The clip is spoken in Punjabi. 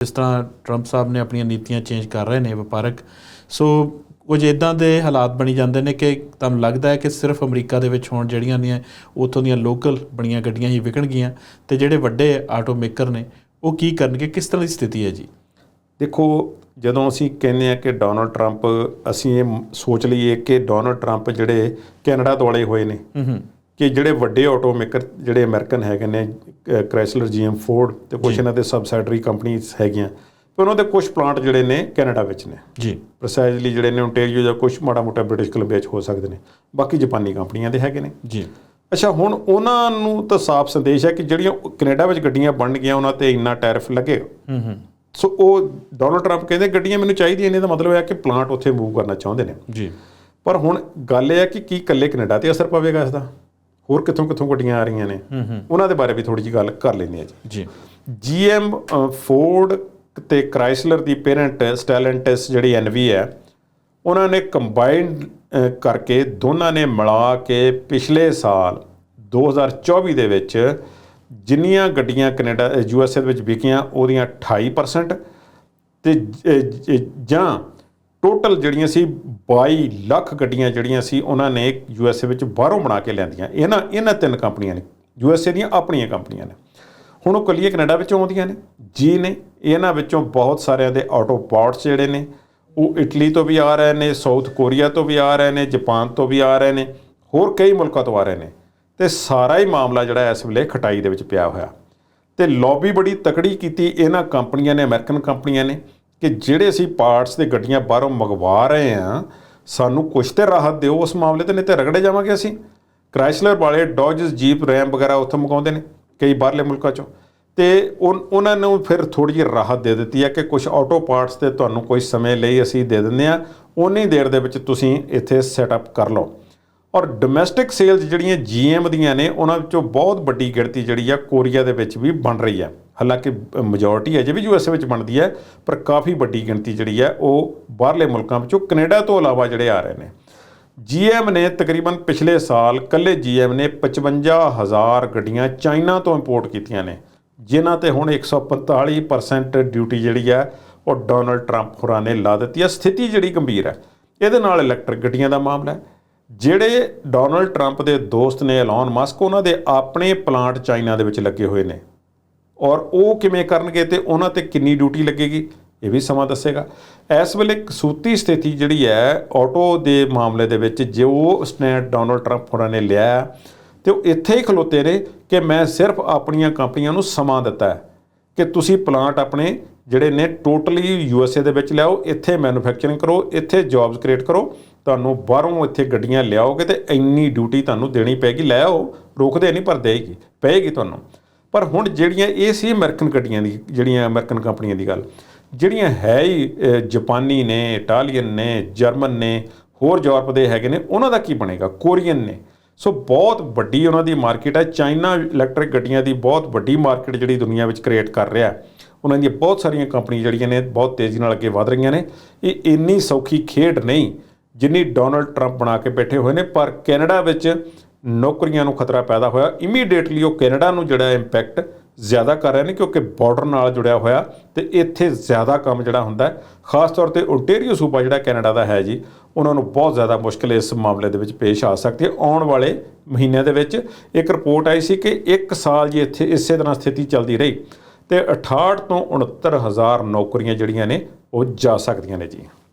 ਜਿਸ ਤਰ੍ਹਾਂ ਟਰੰਪ ਸਾਹਿਬ ਨੇ ਆਪਣੀਆਂ ਨੀਤੀਆਂ ਚੇਂਜ ਕਰ ਰਹੇ ਨੇ ਵਪਾਰਕ ਸੋ ਕੁਝ ਇਦਾਂ ਦੇ ਹਾਲਾਤ ਬਣੀ ਜਾਂਦੇ ਨੇ ਕਿ ਤੁਹਾਨੂੰ ਲੱਗਦਾ ਹੈ ਕਿ ਸਿਰਫ ਅਮਰੀਕਾ ਦੇ ਵਿੱਚ ਹੁਣ ਜਿਹੜੀਆਂ ਨੇ ਉੱਥੋਂ ਦੀਆਂ ਲੋਕਲ ਬਣੀਆਂ ਗੱਡੀਆਂ ਹੀ ਵਿਕਣਗੀਆਂ ਤੇ ਜਿਹੜੇ ਵੱਡੇ ਆਟੋ ਮੇਕਰ ਨੇ ਉਹ ਕੀ ਕਰਨਗੇ? ਕਿਸ ਤਰ੍ਹਾਂ ਦੀ ਸਥਿਤੀ ਹੈ ਜੀ? ਦੇਖੋ ਜਦੋਂ ਅਸੀਂ ਕਹਿੰਦੇ ਆ ਕਿ ਡੋਨਲਡ ਟਰੰਪ ਅਸੀਂ ਇਹ ਸੋਚ ਲਈਏ ਕਿ ਡੋਨਲਡ ਟਰੰਪ ਜਿਹੜੇ ਕੈਨੇਡਾ ਤੋਂ ਵਾਲੇ ਹੋਏ ਨੇ ਹੂੰ ਹੂੰ। ਕਿ ਜਿਹੜੇ ਵੱਡੇ ਆਟੋ ਮੇਕਰ ਜਿਹੜੇ ਅਮਰੀਕਨ ਹੈਗੇ ਨੇ ਕ੍ਰਾਈਸਲਰ ਜੀਐਮ ਫੋਰਡ ਤੇ ਕੁਝ ਇਹਨਾਂ ਦੇ ਸਬਸਾਈਡਰੀ ਕੰਪਨੀਆਂ ਹੈਗੀਆਂ। ਤੇ ਉਹਨਾਂ ਦੇ ਕੁਝ ਪਲਾਂਟ ਜਿਹੜੇ ਨੇ ਕੈਨੇਡਾ ਵਿੱਚ ਨੇ। ਜੀ। ਪ੍ਰੈਸਾਈਜ਼ਲੀ ਜਿਹੜੇ ਨੇ ਓਨਟਾਰੀਓ ਜਾਂ ਕੁਝ ਮਾੜਾ ਮੋਟਾ ਬ੍ਰਿਟਿਸ਼ ਕੋਲੰਬੀਆ 'ਚ ਹੋ ਸਕਦੇ ਨੇ। ਬਾਕੀ ਜਾਪਾਨੀ ਕੰਪਨੀਆਂ ਦੇ ਹੈਗੇ ਨੇ। ਜੀ। ਅੱਛਾ ਹੁਣ ਉਹਨਾਂ ਨੂੰ ਤਾਂ ਸਾਫ਼ ਸੰਦੇਸ਼ ਹੈ ਕਿ ਜਿਹੜੀਆਂ ਕੈਨੇਡਾ ਵਿੱਚ ਗੱਡੀਆਂ ਬਣਨਗੀਆਂ ਉਹਨਾਂ ਤੇ ਇੰਨਾ ਟੈਰਿਫ ਲੱਗੇਗਾ ਹੂੰ ਹੂੰ। ਸੋ ਉਹ ਡੋਨਲਡ ਟਰੰਪ ਕਹਿੰਦੇ ਗੱਡੀਆਂ ਮੈਨੂੰ ਚਾਹੀਦੀਆਂ ਨੇ ਇਹਦਾ ਮਤਲਬ ਹੈ ਕਿ ਪਲਾਂਟ ਉੱਥੇ ਮੂਵ ਕਰਨਾ ਚਾਹੁੰਦੇ ਨੇ। ਜੀ। ਪਰ ਹੁਣ ਗੱਲ ਇਹ ਹੈ ਕਿ ਕੀ ਇਕੱਲੇ ਕੈਨੇਡਾ ਤੇ ਅਸਰ ਪਵੇਗਾ ਇਸ ਦਾ ਹੋਰ ਕਿੱਥੋਂ ਕਿੱਥੋਂ ਗੱਡੀਆਂ ਆ ਰਹੀਆਂ ਨੇ। ਉਹਨਾਂ ਦੇ ਬਾਰੇ ਵੀ ਥੋੜੀ ਜਿਹੀ ਗੱਲ ਕਰ ਲੈਂਦੇ ਆ ਜੀ। ਜੀ। ਜੀਐਮ ਫੋਰਡ ਤੇ ਕ੍ਰਾਈਸਲਰ ਦੀ ਪੇਰੈਂਟ ਸਟੈਲੈਂਟਸ ਜਿਹੜੀ ਐਨਵੀ ਹੈ ਉਹਨਾਂ ਨੇ ਕੰਬਾਈਨਡ ਕਰਕੇ ਦੋਨਾਂ ਨੇ ਮਿਲਾ ਕੇ ਪਿਛਲੇ ਸਾਲ 2024 ਦੇ ਵਿੱਚ ਜਿੰਨੀਆਂ ਗੱਡੀਆਂ ਕੈਨੇਡਾ ਯੂਐਸਏ ਦੇ ਵਿੱਚ ਵਿਕੀਆਂ ਉਹਦੀਆਂ 28% ਤੇ ਜ- ਜ- ਜਾਂ ਟੋਟਲ ਜਿਹੜੀਆਂ ਸੀ 22 ਲੱਖ ਗੱਡੀਆਂ ਜਿਹੜੀਆਂ ਸੀ, ਉਹਨਾਂ ਨੇ ਯੂ ਐੱਸ ਏ ਵਿੱਚ ਬਾਹਰੋਂ ਬਣਾ ਕੇ ਲਿਆਂਦੀਆਂ। ਇਹਨਾਂ ਇਹਨਾਂ ਤਿੰਨ ਕੰਪਨੀਆਂ ਨੇ। ਯੂ ਐੱਸ ਏ ਦੀਆਂ ਆਪਣੀਆਂ ਕੰਪਨੀਆਂ ਨੇ। ਹੁਣ ਉਹ ਕੱਲੀਆਂ ਕੈਨੇਡਾ ਵਿੱਚੋਂ ਆਉਂਦੀਆਂ ਨੇ। ਜੀ ਨੇ, ਇਹਨਾਂ ਵਿੱਚੋਂ ਬਹੁਤ ਸਾਰਿਆਂ ਦੇ ਆਟੋ ਪਾਰਟਸ ਜਿਹੜੇ ਨੇ, ਉਹ ਇਟਲੀ ਤੋਂ ਵੀ ਆ ਰਹੇ ਨੇ ਸਾਊਥ ਕੋਰੀਆ ਤੋਂ ਵੀ ਆ ਰਹੇ ਨੇ ਜਾਪਾਨ ਤੋਂ ਵੀ ਆ ਰਹੇ ਨੇ, ਹੋਰ ਕਈ ਮੁਲਕਾਂ ਤੋਂ ਆ ਰਹੇ ਨੇ। ਤੇ ਸਾਰਾ ਹੀ ਮਾਮਲਾ ਜਿਹੜਾ ਇਸ ਵੇਲੇ ਖਟਾਈ ਦੇ ਵਿੱਚ ਪਿਆ ਹੋਇਆ। ਤੇ ਲੌਬੀ ਬੜੀ ਤਕੜੀ ਕੀਤੀ ਇਹਨਾਂ ਕੰਪਨੀਆਂ ਨੇ ਅਮਰੀਕਨ ਕੰਪਨੀਆਂ ਨੇ। ਕਿ ਜਿਹੜੇ ਅਸੀਂ ਪਾਰਟਸ ਤੇ ਗੱਡੀਆਂ ਬਾਹਰੋਂ ਮੰਗਵਾ ਰਹੇ ਹਾਂ, ਸਾਨੂੰ ਕੁਛ ਤੇ ਰਾਹਤ ਦਿਓ ਉਸ ਮਾਮਲੇ ਤੇ, ਨਹੀਂ ਤੇ ਰਗੜੇ ਜਾਵਾਂਗੇ ਅਸੀਂ। ਕ੍ਰਾਈਸਲਰ ਵਾਲੇ ਡੌਜਸ ਜੀਪ ਰੈਮ ਵਗੈਰਾ ਉੱਥੋਂ ਮੰਗਾਉਂਦੇ ਨੇ, ਕਈ ਬਾਹਰਲੇ ਮੁਲਕਾਂ ਚੋਂ। ਤੇ ਉਹਨਾਂ ਨੂੰ ਫਿਰ ਥੋੜੀ ਜਿਹੀ ਰਾਹਤ ਦੇ ਦਿੱਤੀ ਹੈ ਕਿ ਕੁਝ ਆਟੋ ਪਾਰਟਸ ਤੇ ਤੁਹਾਨੂੰ ਕੋਈ ਸਮੇਂ ਲਈ ਅਸੀਂ ਦੇ ਦਿੰਦੇ ਆ ਉਨੀ ਦੇਰ ਦੇ ਵਿੱਚ ਤੁਸੀਂ ਇੱਥੇ ਸੈਟਅਪ ਕਰ ਲਓ। ਔਰ ਡੋਮੈਸਟਿਕ ਸੇਲਸ ਜਿਹੜੀਆਂ ਜੀਐਮ ਦੀਆਂ ਨੇ, ਉਹਨਾਂ ਵਿੱਚੋਂ ਬਹੁਤ ਵੱਡੀ ਗਿਣਤੀ ਜਿਹੜੀ ਆ ਕੋਰੀਆ ਦੇ ਵਿੱਚ ਵੀ ਬਣ ਰਹੀ ਹੈ। ਹਾਲਾਂਕਿ ਮੈਜੋਰਟੀ ਅਜੇ ਵੀ ਯੂਐਸਏ ਵਿੱਚ ਬਣਦੀ ਹੈ, ਪਰ ਕਾਫੀ ਵੱਡੀ ਗਿਣਤੀ ਜਿਹੜੀ ਹੈ ਉਹ ਬਾਹਰਲੇ ਮੁਲਕਾਂ ਵਿੱਚੋਂ ਕੈਨੇਡਾ ਤੋਂ ਇਲਾਵਾ ਜਿਹੜੇ ਆ ਰਹੇ ਨੇ। ਜੀਐਮ ਨੇ ਤਕਰੀਬਨ ਪਿਛਲੇ ਸਾਲ ਕੱਲੇ ਜੀਐਮ ਨੇ 55000 ਗੱਡੀਆਂ ਚਾਈਨਾ ਤੋਂ ਇੰਪੋਰਟ ਕੀਤੀਆਂ ਨੇ, ਜਿਨ੍ਹਾਂ ਤੇ ਹੁਣ 145% ਡਿਊਟੀ ਜਿਹੜੀ ਹੈ ਉਹ ਡੋਨਲਡ ਟਰੰਪ ਹੋਰਾਂ ਨੇ ਲਾ ਦਿੱਤੀ ਹੈ। ਸਥਿਤੀ ਜਿਹੜੀ ਗੰਭੀਰ ਹੈ, ਇਹਦੇ ਨਾਲ ਇਲੈਕਟ੍ਰਿਕ ਗੱਡੀਆਂ ਦਾ ਮਾਮਲਾ ਹੈ। ਜਿਹੜੇ ਡੋਨਲਡ ਟਰੰਪ ਦੇ ਦੋਸਤ ਨੇ ਐਲਨ ਮਸਕ ਉਹਨਾਂ ਦੇ ਆਪਣੇ ਪਲਾਂਟ ਚਾਈਨਾ ਦੇ ਵਿੱਚ ਲੱਗੇ ਹੋਏ ਨੇ। ਔਰ ਉਹ ਕਿਵੇਂ ਕਰਨਗੇ ਤੇ ਉਹਨਾਂ ਤੇ ਕਿੰਨੀ ਡਿਊਟੀ ਲੱਗੇਗੀ ਇਹ ਵੀ ਸਮਾਂ ਦੱਸੇਗਾ। ਇਸ ਵੇਲੇ ਕਸੂਤੀ ਸਥਿਤੀ ਜਿਹੜੀ ਹੈ ਆਟੋ ਦੇ ਮਾਮਲੇ ਦੇ ਵਿੱਚ ਜੋ ਸਟੈਂਡ ਡੋਨਲਡ ਟਰੰਪ ਹੋਰਾਂ ਨੇ ਲਿਆ ਹੈ, ਤੇ ਉਹ ਇੱਥੇ ਹੀ ਖਲੋਤੇ ਨੇ ਕਿ ਮੈਂ ਸਿਰਫ ਆਪਣੀਆਂ ਕੰਪਨੀਆਂ ਨੂੰ ਸਮਾਂ ਦਿੱਤਾ ਕਿ ਤੁਸੀਂ ਪਲਾਂਟ ਆਪਣੇ ਜਿਹੜੇ ਨੇ ਟੋਟਲੀ ਯੂਐਸਏ ਦੇ ਵਿੱਚ ਲਿਆਓ ਇੱਥੇ ਮੈਨੂਫੈਕਚਰਿੰਗ ਕਰੋ ਇੱਥੇ ਜੌਬਸ ਕ੍ਰੀਏਟ ਕਰੋ ਤੁਹਾਨੂੰ ਬਾਹਰੋਂ ਇੱਥੇ ਗੱਡੀਆਂ ਲਿਆਓਗੇ ਤੇ ਇੰਨੀ ਡਿਊਟੀ ਤੁਹਾਨੂੰ ਦੇਣੀ ਪੈਗੀ ਲੈ ਆਓ ਰੋਕਦੇ ਨਹੀਂ ਪਰ ਦੇਗੀ ਪਏਗੀ ਤੁਹਾਨੂੰ। ਪਰ ਹੁਣ ਜਿਹੜੀਆਂ ਇਹ ਸੀ ਅਮਰੀਕਨ ਗੱਡੀਆਂ ਦੀ ਜਿਹੜੀਆਂ ਅਮਰੀਕਨ ਕੰਪਨੀਆਂ ਦੀ ਗੱਲ ਜਿਹੜੀਆਂ ਹੈ ਹੀ ਅ, ਜਾਪਾਨੀ ਨੇ ਇਟਾਲੀਅਨ ਨੇ ਜਰਮਨ ਨੇ ਹੋਰ ਯੂਰਪ ਦੇ ਹੈਗੇ ਨੇ ਉਹਨਾਂ ਦਾ ਕੀ ਬਣੇਗਾ? ਕੋਰੀਅਨ ਨੇ। ਸੋ ਬਹੁਤ ਵੱਡੀ ਉਹਨਾਂ ਦੀ ਮਾਰਕੀਟ ਹੈ। ਚਾਈਨਾ ਇਲੈਕਟ੍ਰਿਕ ਗੱਡੀਆਂ ਦੀ ਬਹੁਤ ਵੱਡੀ ਮਾਰਕੀਟ ਜਿਹੜੀ ਦੁਨੀਆ ਵਿੱਚ ਕ੍ਰੀਏਟ ਕਰ ਰਿਹਾ ਉਹਨਾਂ ਦੀਆਂ ਬਹੁਤ ਸਾਰੀਆਂ ਕੰਪਨੀ ਜਿਹੜੀਆਂ ਨੇ ਬਹੁਤ ਤੇਜ਼ੀ ਨਾਲ ਅੱਗੇ ਵਧ ਰਹੀਆਂ ਨੇ। ਇਹ ਇੰਨੀ ਸੌਖੀ ਖੇਡ ਨਹੀਂ ਜਿੰਨੀ ਡੋਨਲਡ ਟਰੰਪ ਬਣਾ ਕੇ ਬੈਠੇ ਹੋਏ ਨੇ ਪਰ ਕੈਨੇਡਾ ਵਿੱਚ ਨੌਕਰੀਆਂ ਨੂੰ ਖਤਰਾ ਪੈਦਾ ਹੋਇਆ। ਇਮੀਡੀਏਟਲੀ ਉਹ ਕੈਨੇਡਾ ਨੂੰ ਜਿਹੜਾ ਇੰਪੈਕਟ ਜ਼ਿਆਦਾ ਕਰ ਰਹੇ ਨੇ ਕਿਉਂਕਿ ਬਾਰਡਰ ਨਾਲ ਜੁੜਿਆ ਹੋਇਆ ਤੇ ਇੱਥੇ ਜ਼ਿਆਦਾ ਕੰਮ ਜਿਹੜਾ ਹੁੰਦਾ ਹੈ। ਖਾਸ ਤੌਰ ਤੇ ਓਨਟਾਰੀਓ ਸੂਬਾ ਜਿਹੜਾ ਕੈਨੇਡਾ ਦਾ ਹੈ ਜੀ, ਉਹਨਾਂ ਨੂੰ ਬਹੁਤ ਜ਼ਿਆਦਾ ਮੁਸ਼ਕਲ ਇਸ ਮਾਮਲੇ ਦੇ ਵਿੱਚ ਪੇਸ਼ ਆ ਸਕਦੀ ਹੈ। ਆਉਣ ਵਾਲੇ ਮਹੀਨਿਆਂ ਦੇ ਵਿੱਚ ਇੱਕ ਰਿਪੋਰਟ ਆਈ ਸੀ ਕਿ ਇੱਕ ਸਾਲ ਜੇ ਇੱਥੇ ਇਸੇ ਤਰ੍ਹਾਂ ਸਥਿਤੀ ਚੱਲਦੀ ਰਹੀ ਤੇ 68 ਤੋਂ 69 ਹਜ਼ਾਰ ਨੌਕਰੀਆਂ ਜਿਹੜੀਆਂ ਨੇ ਉਹ ਜਾ ਸਕਦੀਆਂ ਨੇ ਜੀ।